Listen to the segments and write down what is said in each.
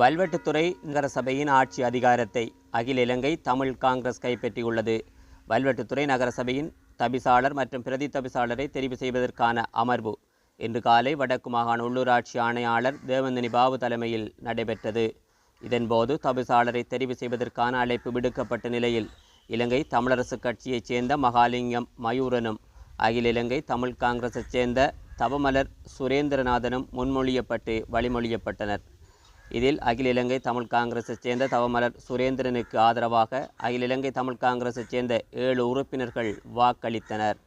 வல்வெட்டுத்துறை சபையின் ஆட்சி அதிகாரத்தை அகில இலங்கை தமிழ் காங்கிரஸ் கைப்பற்றியுள்ளது. வல்வெட்டுத்துறை நகரசபையின் தபிசாளர் மற்றும் பிரதி தபிசாளரை தெரிவு செய்வதற்கான அமர்வு இன்று காலை வடக்கு மாகாண உள்ளூராட்சி ஆணையாளர் தேவந்தினி பாபு தலைமையில் நடைபெற்றது. இதன்போது தபிசாளரை தெரிவு செய்வதற்கான அழைப்பு விடுக்கப்பட்ட நிலையில் இலங்கை தமிழரசு கட்சியைச் சேர்ந்த மகாலிங்கம் மயூரனும் அகில இலங்கை தமிழ் காங்கிரஸைச் சேர்ந்த தவமலர் சுரேந்திரநாதனும் முன்மொழியப்பட்டு வழிமொழியப்பட்டனர். இதில் அகில இலங்கை தமிழ் காங்கிரஸைச் சேர்ந்த தவமலர் சுரேந்திரனுக்கு ஆதரவாக அகில இலங்கை தமிழ் காங்கிரஸைச் சேர்ந்த ஏழு உறுப்பினர்கள் வாக்களித்தனர்.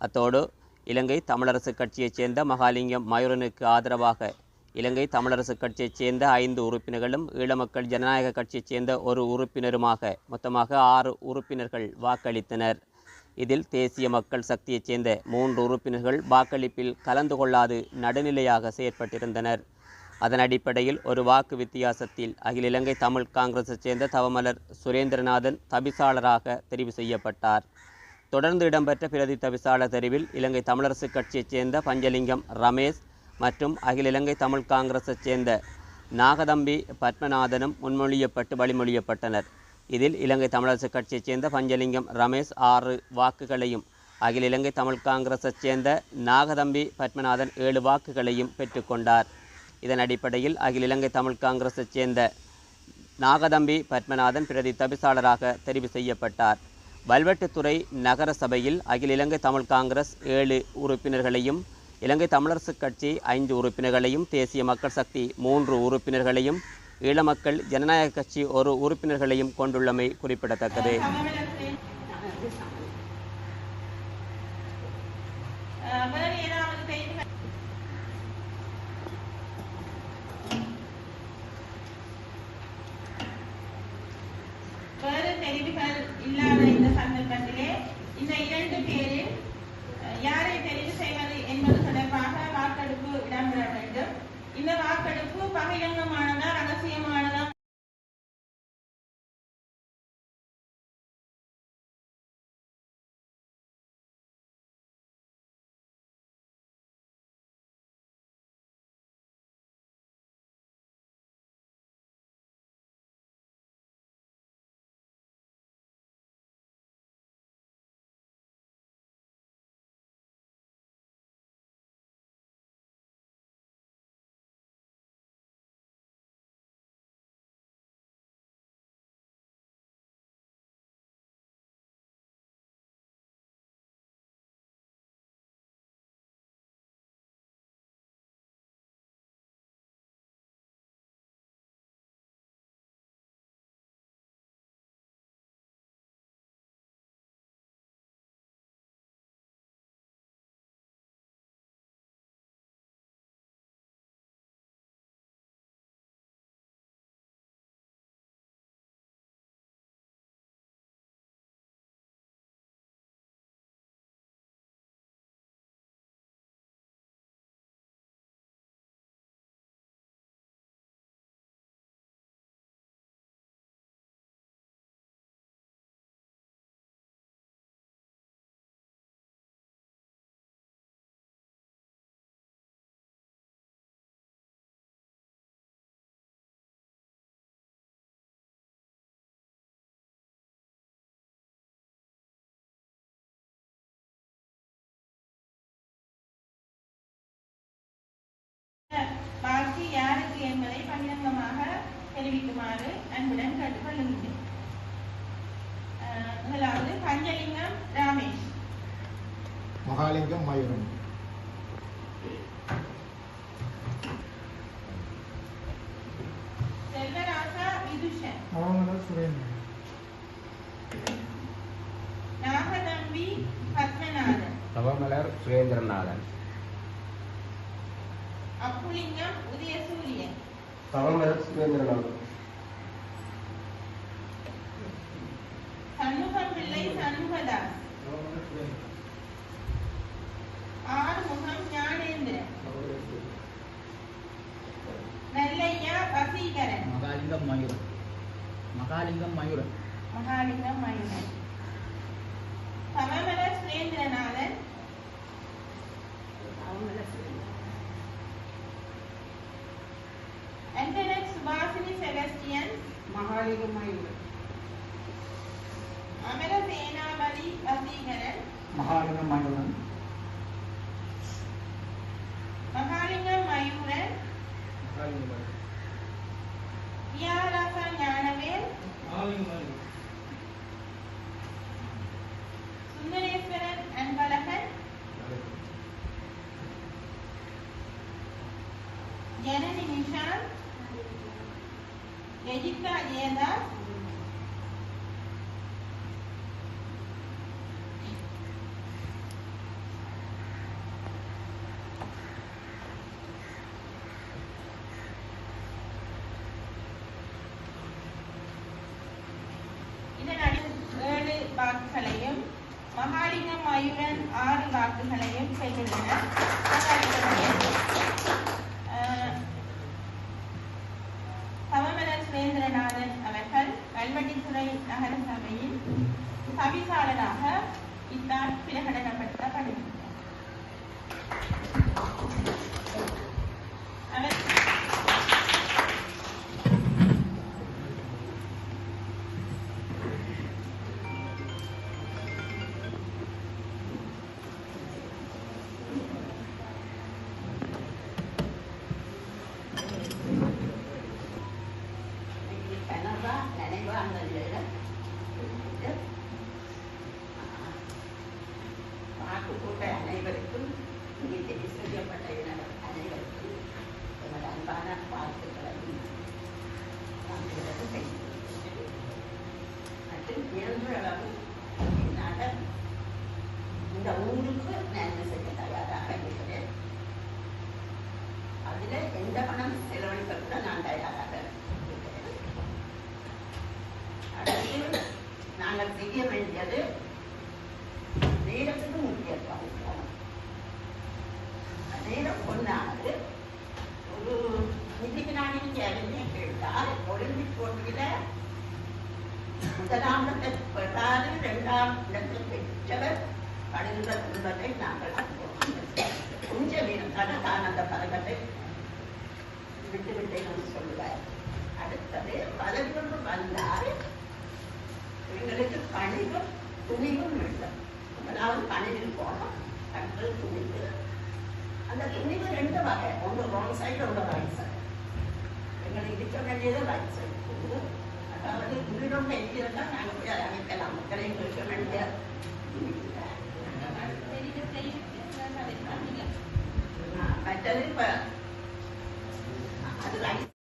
அத்தோடு இலங்கை தமிழரசு கட்சியைச் சேர்ந்த மகாலிங்கம் மயூரனுக்கு ஆதரவாக இலங்கை தமிழரசு கட்சியைச் சேர்ந்த ஐந்து உறுப்பினர்களும் ஈழமக்கள் ஜனநாயக கட்சியைச் சேர்ந்த ஒரு உறுப்பினருமாக மொத்தமாக ஆறு உறுப்பினர்கள் வாக்களித்தனர். இதில் தேசிய மக்கள் சக்தியைச் சேர்ந்த மூன்று உறுப்பினர்கள் வாக்களிப்பில் கலந்து கொள்ளாது நடுநிலையாக செயற்பட்டிருந்தனர். அதன் அடிப்படையில் ஒரு வாக்கு வித்தியாசத்தில் அகில இலங்கை தமிழ் காங்கிரஸைச் சேர்ந்த தவமலர் சுரேந்திரநாதன் தபிசாளராக தெரிவு செய்யப்பட்டார். தொடர்ந்து இடம்பெற்ற பிரதி தவிசாளர் தெரிவில் இலங்கை தமிழரசுக் கட்சியைச் சேர்ந்த பஞ்சலிங்கம் ரமேஷ் மற்றும் அகில இலங்கை தமிழ் காங்கிரஸைச் சேர்ந்த நாகதம்பி பத்மநாதனும் முன்மொழியப்பட்டு வழிமொழியப்பட்டனர். இதில் இலங்கை தமிழரசுக் கட்சியைச் சேர்ந்த பஞ்சலிங்கம் ரமேஷ் ஆறு வாக்குகளையும் அகில இலங்கை தமிழ் காங்கிரஸைச் சேர்ந்த நாகதம்பி பத்மநாதன் ஏழு வாக்குகளையும் பெற்றுக்கொண்டார் இதன் அடிப்படையில் அகில இலங்கை தமிழ் காங்கிரஸைச் சேர்ந்த நாகதம்பி பத்மநாதன் பிரதி தபிசாளராக தெரிவு செய்யப்பட்டார். வல்வெட்டுத்துறை நகர சபையில் அகில இலங்கை தமிழ் காங்கிரஸ் ஏழு உறுப்பினர்களையும் இலங்கை தமிழரசுக் கட்சி ஐந்து உறுப்பினர்களையும் தேசிய மக்கள் சக்தி மூன்று உறுப்பினர்களையும் ஈழமக்கள் ஜனநாயக கட்சி ஒரு உறுப்பினர்களையும் கொண்டுள்ளமை குறிப்பிடத்தக்கது. வாக்கு யாருக்கு என்பதை பகிரங்கமாக தெரிவிக்குமாறு அன்புடன் கேட்டுக்கொள்ளுகின்றேன் அஹ், முதலாவது பஞ்சலிங்கம் ராமேஷ் மகாலிங்கம் மயூரன் செல்வராசா விதுஷன் அவங்கள சுரேந்திரன் நாகதம்பி பத்மநாதன் தவமலர் சுரேந்திரநாதன் அப்புலிங்கம் உதயசூரியன் தவமலர் சுரேந்திரநாதன் சண்முகம் பிள்ளை சண்முகதாஸ். ஆறுமுகம் ஞானேந்திரன். நெல்லையா வசீகரன். மகாலிங்கம் மயூரன். மகாலிங்கம் மயூரன். மகாலிங்கம் மயூரன். മഹാലികമായി അമരസേനാപതി വസീകരൻ മഹാലികമായവൻ children விட்டு விட்டு நான் சொல்வேன் அடுத்தது பலரும் வந்தால் எங்களுக்கு பணிவும் துணிவும் வேண்டும் முதலாவது பணிவில் போகணும் அடுத்தது துணிவு அந்த துணிவு ரெண்டு வகை ஒன்று ராங் சைடு ஒன்று ரைட் சைடு எங்களை இருக்க வேண்டியது ரைட் சைடு அதாவது உங்களிடம் இருக்கிறதா நாங்கள் போய் அதை அமைக்கலாம் மக்களை எங்களுக்கு வேண்டிய மற்றது இப்போ life.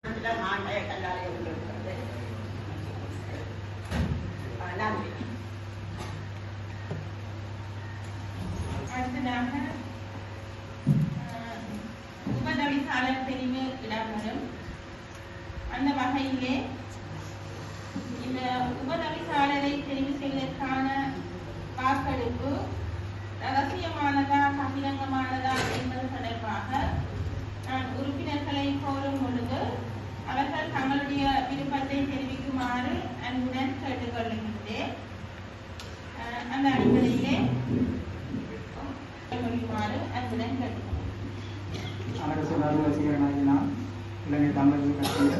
Thank you.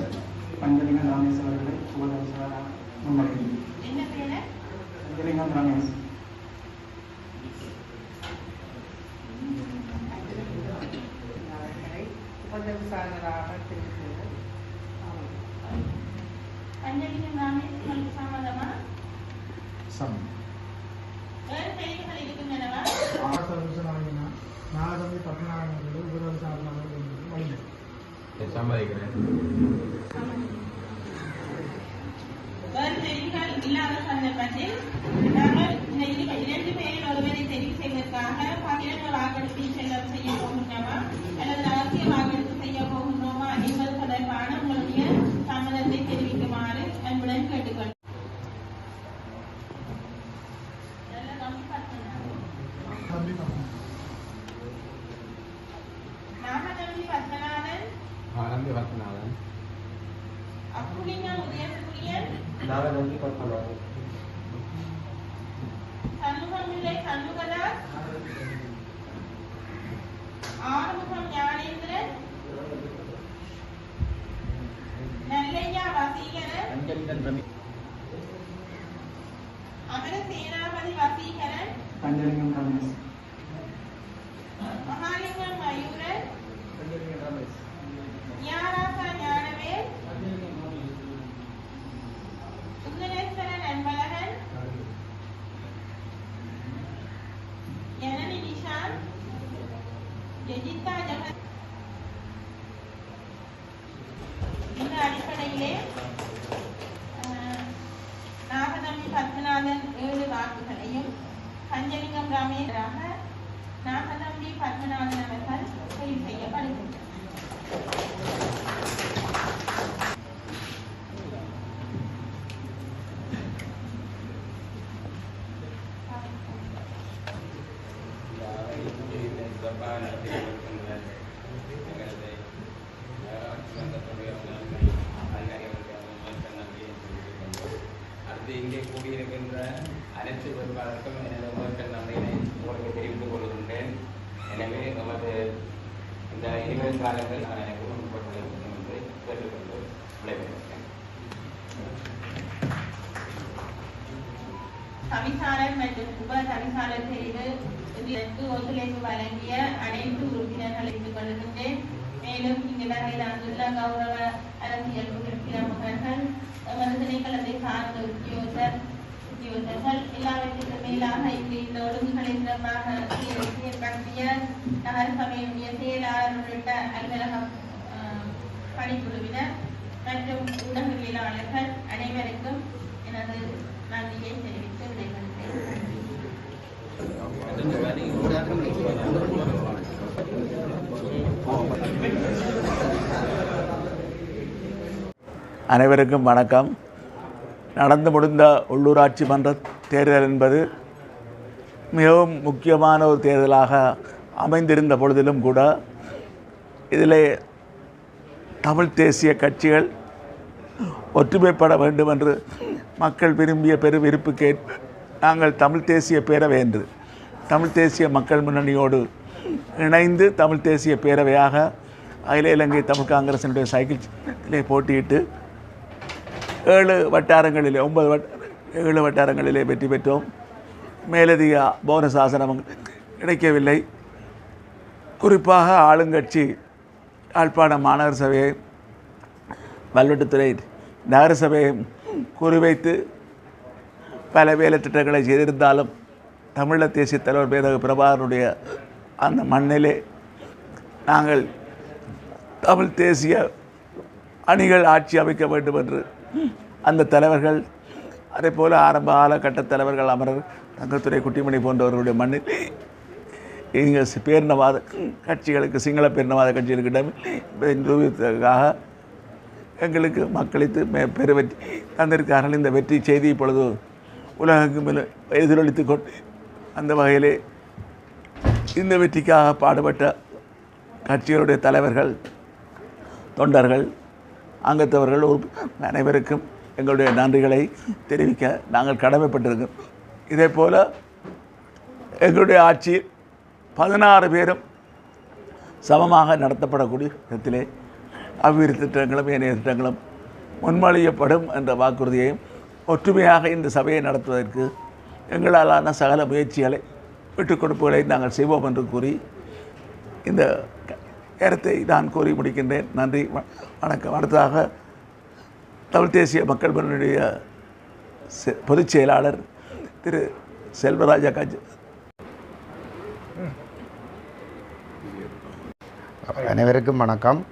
කුටියේ නාගනම්මි පත්මනාදන් එවලි වාක්‍යකණියුම් කංජලිගම් ග්‍රාමයේ රහ නාගනම්මි පත්මනාදන් වෙතල් සෙයිය පරිදි. அனைத்து எனது முதற்கண் நன்றியினை உங்களுக்கு தெரிவித்துக் கொள்கின்றேன் எனவே நமது இந்த இனிமேல் காலங்கள் நான் எனக்கு உண்மைப்பட்டு என்று கேட்டுக்கொண்டு விளைவிக்கிறேன் தவிசாளர் மற்றும் உப தவிசாளர் தெரிவு ஒத்துழைப்பு வழங்கிய அனைத்து உறுப்பினர்கள் இணைந்து கொள்கின்றேன் மேலும் இங்கு அங்குள்ள கௌரவ அரசியல் உறுப்பினர் அவர்கள் எமது திணைக்களத்தை சார்ந்த உத்தியோகர் உத்தியோகர்கள் எல்லாவற்றிற்கும் மேலாக இங்கு இந்த ஒழுங்குகளை சிறப்பாக செயல்- செயல்படுத்திய நகரசபையினுடைய செயலாளர் உள்ளிட்ட அலுவலகம் பணிக்குழுவினர் மற்றும் ஊடகவியலாளர்கள் அனைவருக்கும் எனது நன்றியை தெரிவித்து விடைபெறுகிறேன். அனைவருக்கும் வணக்கம். நடந்து முடிந்த உள்ளூராட்சி மன்ற தேர்தல் என்பது மிகவும் முக்கியமான ஒரு தேர்தலாக அமைந்திருந்த பொழுதிலும் கூட இதிலே தமிழ் தேசிய கட்சிகள் ஒற்றுமைப்பட வேண்டும் என்று மக்கள் விரும்பிய பெரு விருப்புக்கு நாங்கள் தமிழ் தேசிய பேரவை என்று தமிழ் தேசிய மக்கள் முன்னணியோடு இணைந்து தமிழ் தேசிய பேரவையாக அகில இலங்கை தமிழ் காங்கிரசினுடைய சைக்கிள் போட்டியிட்டு ஏழு வட்டாரங்களிலே ஒன்பது வட்ட ஏழு வட்டாரங்களிலே வெற்றி பெற்றோம் மேலதிக போனஸ் ஆசனம் கிடைக்கவில்லை குறிப்பாக ஆளுங்கட்சி யாழ்ப்பாணம் மாநகர சபையை வல்வெட்டுத்துறை நகர சபையை குறிவைத்து பல வேலை திட்டங்களை செய்திருந்தாலும் தமிழ தேசிய தலைவர் பேரக பிரபாகருடைய அந்த மண்ணிலே நாங்கள் தமிழ் தேசிய அணிகள் ஆட்சி அமைக்க வேண்டும் என்று அந்த தலைவர்கள் அதே போல் ஆரம்ப காலகட்ட தலைவர்கள் அமரர் தங்கத்துறை குட்டிமணி போன்றவர்களுடைய மண்ணில் எங்கள் பேரினவாத கட்சிகளுக்கு சிங்கள பேரினவாத கட்சிகளுக்கிடம் நிரூபித்ததற்காக எங்களுக்கு மக்களித்து மே பெரு வெற்றி தந்திருக்கார்கள் இந்த வெற்றி செய்தி இப்பொழுது உலகெங்கும் எதிரொலித்து கொண்டு அந்த வகையிலே இந்த வெற்றிக்காக பாடுபட்ட கட்சிகளுடைய தலைவர்கள் தொண்டர்கள் அங்கத்தவர்கள் அனைவருக்கும் எங்களுடைய நன்றிகளை தெரிவிக்க நாங்கள் கடமைப்பட்டிருக்கோம். இதே போல் எங்களுடைய ஆட்சி பதினாறு பேரும் சமமாக நடத்தப்படக்கூடிய விதத்திலே அபிவிருத்தி திட்டங்களும் ஏனைய திட்டங்களும் முன்மொழியப்படும் என்ற வாக்குறுதியையும் ஒற்றுமையாக இந்த சபையை நடத்துவதற்கு எங்களாலான சகல முயற்சிகளை விட்டுக் கொடுப்புகளை நாங்கள் செய்வோம் என்று கூறி இந்த க- நேரத்தை நான் கூறி முடிக்கின்றேன். நன்றி. வணக்கம். அடுத்ததாக தமிழ் தேசிய மக்கள் முன்னணியுடைய செ- பொதுச் செயலாளர் திரு செல்வராஜா காஜ் அனைவருக்கும் வணக்கம்.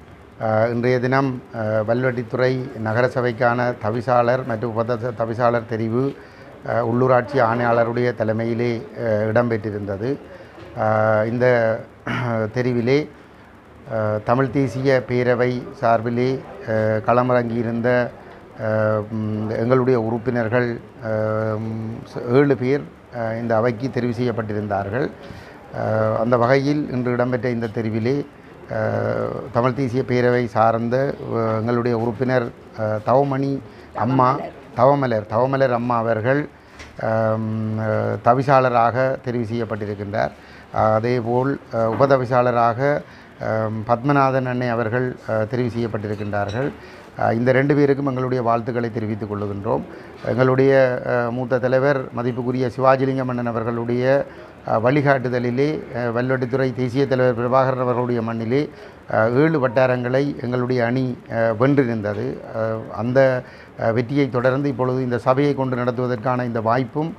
இன்றைய தினம் வல்வெட்டித்துறை நகரசபைக்கான தவிசாளர் மற்றும் உபத தவிசாளர் தெரிவு உள்ளூராட்சி ஆணையாளருடைய தலைமையிலே இடம்பெற்றிருந்தது. இந்த தெரிவிலே தமிழ் தேசிய பேரவை சார்பிலே களமிறங்கியிருந்த எங்களுடைய உறுப்பினர்கள் ஏழு பேர் இந்த அவைக்கு தெரிவு செய்யப்பட்டிருந்தார்கள். அந்த வகையில் இன்று இடம்பெற்ற இந்த தெரிவிலே தமிழ் தேசிய பேரவை சார்ந்த எங்களுடைய உறுப்பினர் தவமணி அம்மா தவமலர் தவமலர் அம்மா அவர்கள் தவிசாளராக தெரிவு செய்யப்பட்டிருக்கின்றார். அதேபோல் உபதவிசாளராக பத்மநாதன் அன்னை அவர்கள் தெரிவு செய்யப்பட்டிருக்கின்றார்கள். இந்த ரெண்டு பேருக்கும் எங்களுடைய வாழ்த்துக்களை தெரிவித்துக் கொள்ளுகின்றோம். எங்களுடைய மூத்த தலைவர் மதிப்புக்குரிய சிவாஜிலிங்கம் அண்ணன் அவர்களுடைய வழிகாட்டுதலிலே அஹ், வல்வெட்டித்துறை தேசிய தலைவர் பிரபாகரன் அவர்களுடைய மண்ணிலே ஏழு வட்டாரங்களை எங்களுடைய அணி வென்றிருந்தது. அந்த வெற்றியை தொடர்ந்து இப்பொழுது இந்த சபையை கொண்டு நடத்துவதற்கான இந்த வாய்ப்பும்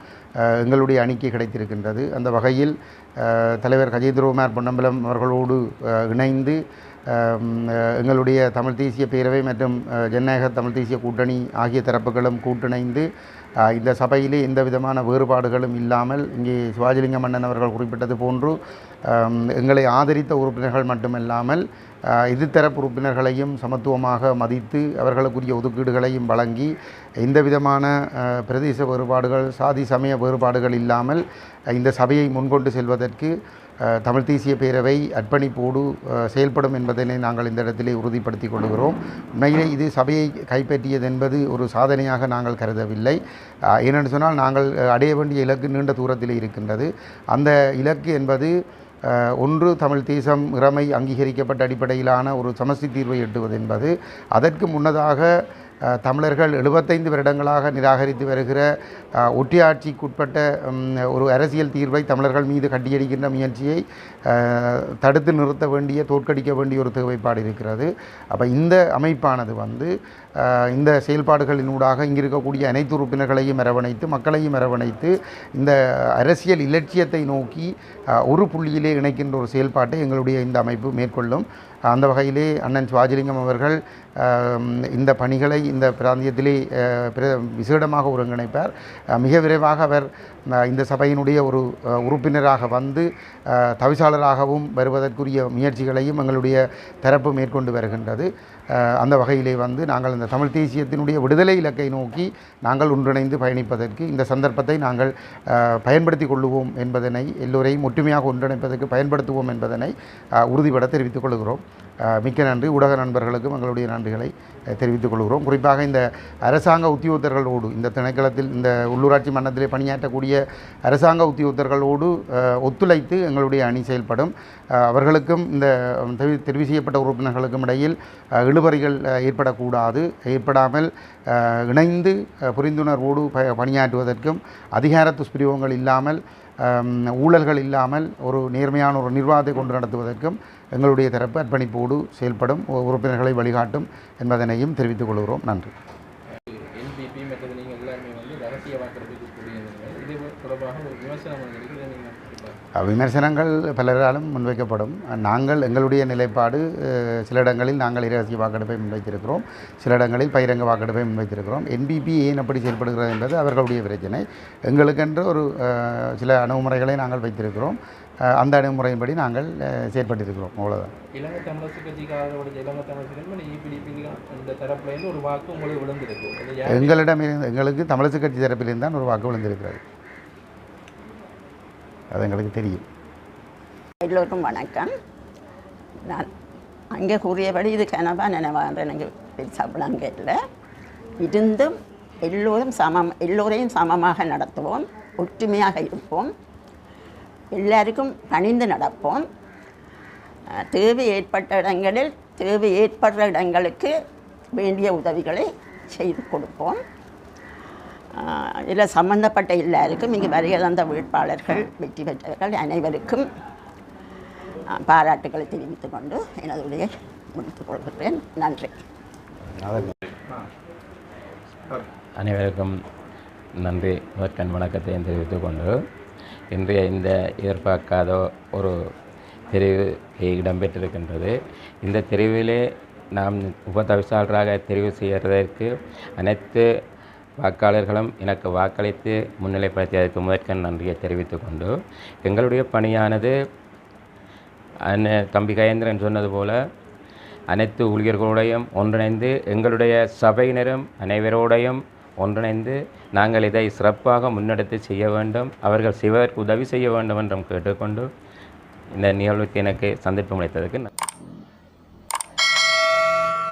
எங்களுடைய அணிக்கு கிடைத்திருக்கின்றது. அந்த வகையில் தலைவர் கஜேந்திரகுமார் பொன்னம்பலம் அவர்களோடு இணைந்து எங்களுடைய தமிழ் தேசிய பேரவை மற்றும் ஜனநாயக தமிழ் தேசிய கூட்டணி ஆகிய தரப்புகளும் கூட்டிணைந்து இந்த சபையிலே எந்த விதமான வேறுபாடுகளும் இல்லாமல் இங்கே சிவாஜிலிங்க மன்னன் அவர்கள் குறிப்பிட்டது போன்று எங்களை ஆதரித்த உறுப்பினர்கள் மட்டுமல்லாமல் எதிர்த்தரப்பு உறுப்பினர்களையும் சமத்துவமாக மதித்து அவர்களுக்குரிய ஒதுக்கீடுகளையும் வழங்கி எந்த விதமான பிரதேச வேறுபாடுகள் சாதி சமய வேறுபாடுகள் இல்லாமல் இந்த சபையை முன்கொண்டு செல்வதற்கு தமிழ் தேசிய பேரவை அர்ப்பணிப்போடு செயல்படும் என்பதனை நாங்கள் இந்த இடத்திலே உறுதிப்படுத்திக் கொள்கிறோம். உண்மையிலே இது சபையை கைப்பற்றியது என்பது ஒரு சாதனையாக நாங்கள் கருதவில்லை. ஏனென்று சொன்னால் நாங்கள் அடைய வேண்டிய இலக்கு நீண்ட தூரத்தில் இருக்கின்றது. அந்த இலக்கு என்பது ஒன்று தமிழ் தேசம் இறமை அங்கீகரிக்கப்பட்ட அடிப்படையிலான ஒரு சமஸ்தி தீர்வை எட்டுவது என்பது அதற்கு முன்னதாக தமிழர்கள் எழுபத்தைந்து வருடங்களாக நிராகரித்து வருகிற ஒட்டியாட்சிக்குட்பட்ட ஒரு அரசியல் தீர்வை தமிழர்கள் மீது கட்டியடிக்கின்ற முயற்சியை தடுத்து நிறுத்த வேண்டிய தோற்கடிக்க வேண்டிய ஒரு தேவைப்பாடு இருக்கிறது. அப்போ இந்த அமைப்பானது வந்து இந்த செயல்பாடுகளினூடாக இங்கு இருக்கக்கூடிய அனைத்து உறுப்பினர்களையும் அரவணைத்து மக்களையும் அரவணைத்து இந்த அரசியல் இலட்சியத்தை நோக்கி ஒரு புள்ளியிலே இணைக்கின்ற ஒரு செயல்பாட்டை எங்களுடைய இந்த அமைப்பு மேற்கொள்ளும். அந்த வகையிலே அண்ணன் சுவாஜிலிங்கம் அவர்கள் இந்த பணிகளை இந்த பிராந்தியத்திலே விசேடமாக ஒருங்கிணைப்பார். மிக விரைவாக அவர் இந்த சபையினுடைய ஒரு உறுப்பினராக வந்து தவிசாளராகவும் வருவதற்குரிய முயற்சிகளையும் எங்களுடைய தரப்பு மேற்கொண்டு வருகின்றது. அந்த வகையிலே வந்து நாங்கள் இந்த தமிழ் தேசியத்தினுடைய விடுதலை இலக்கை நோக்கி நாங்கள் ஒன்றிணைந்து பயணிப்பதற்கு இந்த சந்தர்ப்பத்தை நாங்கள் பயன்படுத்தி பயன்படுத்திக் கொள்ளுவோம் என்பதனை எல்லோரையும் ஒற்றுமையாக ஒன்றிணைப்பதற்கு பயன்படுத்துவோம் என்பதனை உறுதிபட தெரிவித்துக் கொள்கிறோம். மிக்க நன்றி. ஊடக நண்பர்களுக்கும் எங்களுடைய நன்றிகளை தெரிவித்துக் கொள்கிறோம். குறிப்பாக இந்த அரசாங்க உத்தியோகத்தர்களோடு இந்த திணைக்களத்தில் இந்த உள்ளூராட்சி மன்றத்திலே பணியாற்றக்கூடிய அரசாங்க உத்தியோகத்தர்களோடு ஒத்துழைத்து எங்களுடைய அணி செயல்படும். அவர்களுக்கும் இந்த தெரிவு செய்யப்பட்ட உறுப்பினர்களுக்கும் இடையில் இழுபறிகள் ஏற்படக்கூடாது. ஏற்படாமல் இணைந்து புரிந்துணர்வோடு ப பணியாற்றுவதற்கும் அதிகார துஷ்பிரயோகங்கள் இல்லாமல் ஊழல்கள் இல்லாமல் ஒரு நேர்மையான ஒரு நிர்வாகத்தை கொண்டு நடத்துவதற்கும் எங்களுடைய தரப்பு அர்ப்பணிப்போடு செயல்படும் உறுப்பினர்களை வழிகாட்டும் என்பதனையும் தெரிவித்துக் கொள்கிறோம். நன்றி என்பிபி மற்றது நீங்கள் எல்லாருமே வந்து ரகசிய வாக்கெடுப்புக்கு கூடியிருந்தீங்க இது தொடர்பாக ஒரு விமர்சனம் வந்திருக்கு இதை நீங்கள் அஹ், விமர்சனங்கள் பலராலும் முன்வைக்கப்படும். நாங்கள் எங்களுடைய நிலைப்பாடு சில இடங்களில் நாங்கள் இரகசிய வாக்கெடுப்பை முன்வைத்திருக்கிறோம். சில இடங்களில் பகிரங்க வாக்கெடுப்பை முன்வைத்திருக்கிறோம். என்பிபி ஏன் அப்படி செயல்படுகிறது என்பது அவர்களுடைய பிரச்சனை. எங்களுக்கென்று ஒரு சில அணுகுமுறைகளை நாங்கள் வைத்திருக்கிறோம். அந்த அணுகுமுறையின்படி நாங்கள் செயற்பட்டிருக்கிறோம். அவ்வளோதான் இலங்கை தமிழரசு கட்சிக்காரர்களுடைய இலங்கை தமிழரசு எங்களிடம் இருந்து எங்களுக்கு தமிழரசு கட்சி தரப்பிலிருந்து தான் ஒரு வாக்கு விழுந்திருக்கிறது. அது எங்களுக்கு தெரியும். எல்லோருக்கும் வணக்கம். நான் அங்கே கூறியபடி இது கனவா நினைவான்ற எனக்கு பெருசாக இல்லை. இருந்தும் எல்லோரும் சமம் எல்லோரையும் சமமாக நடத்துவோம் ஒற்றுமையாக இருப்போம் எல்லாருக்கும் பணிந்து நடப்போம். தேவை ஏற்பட்ட இடங்களில் தேவை ஏற்படுற இடங்களுக்கு வேண்டிய உதவிகளை செய்து கொடுப்போம். இதில் சம்பந்தப்பட்ட எல்லாருக்கும் இங்கே வருகை தந்த வேட்பாளர்கள் வெற்றி பெற்றவர்கள் அனைவருக்கும் பாராட்டுகளை தெரிவித்துக் கொண்டு எனது உரையை முடித்துக் கொள்கிறேன் நன்றி. அனைவருக்கும் நன்றி முதற்கண் வணக்கத்தையும் தெரிவித்துக் கொண்டு இன்றைய இந்த எதிர்பார்க்காத ஒரு தெரிவு இடம்பெற்றிருக்கின்றது. இந்த தெரிவிலே நாம் உபதவிசாளராக தெரிவு செய்கிறதற்கு அனைத்து வாக்காளர்களும் எனக்கு வாக்களித்து முன்னிலைப்படுத்தியதற்கு முதற்கண் நன்றியை தெரிவித்துக் கொண்டு எங்களுடைய பணியானது அண்ணன் தம்பி கயேந்திரன் சொன்னது போல அனைத்து ஊழியர்களோடையும் ஒன்றிணைந்து எங்களுடைய சபையினரும் அனைவரோடையும் ஒன்றிணைந்து நாங்கள் இதை சிறப்பாக முன்னெடுத்து செய்ய வேண்டும் அவர்கள் செய்வதற்கு உதவி செய்ய வேண்டும் என்றும் கேட்டுக்கொண்டு இந்த நிகழ்வுக்கு எனக்கு சந்தர்ப்பம் அளித்ததற்கு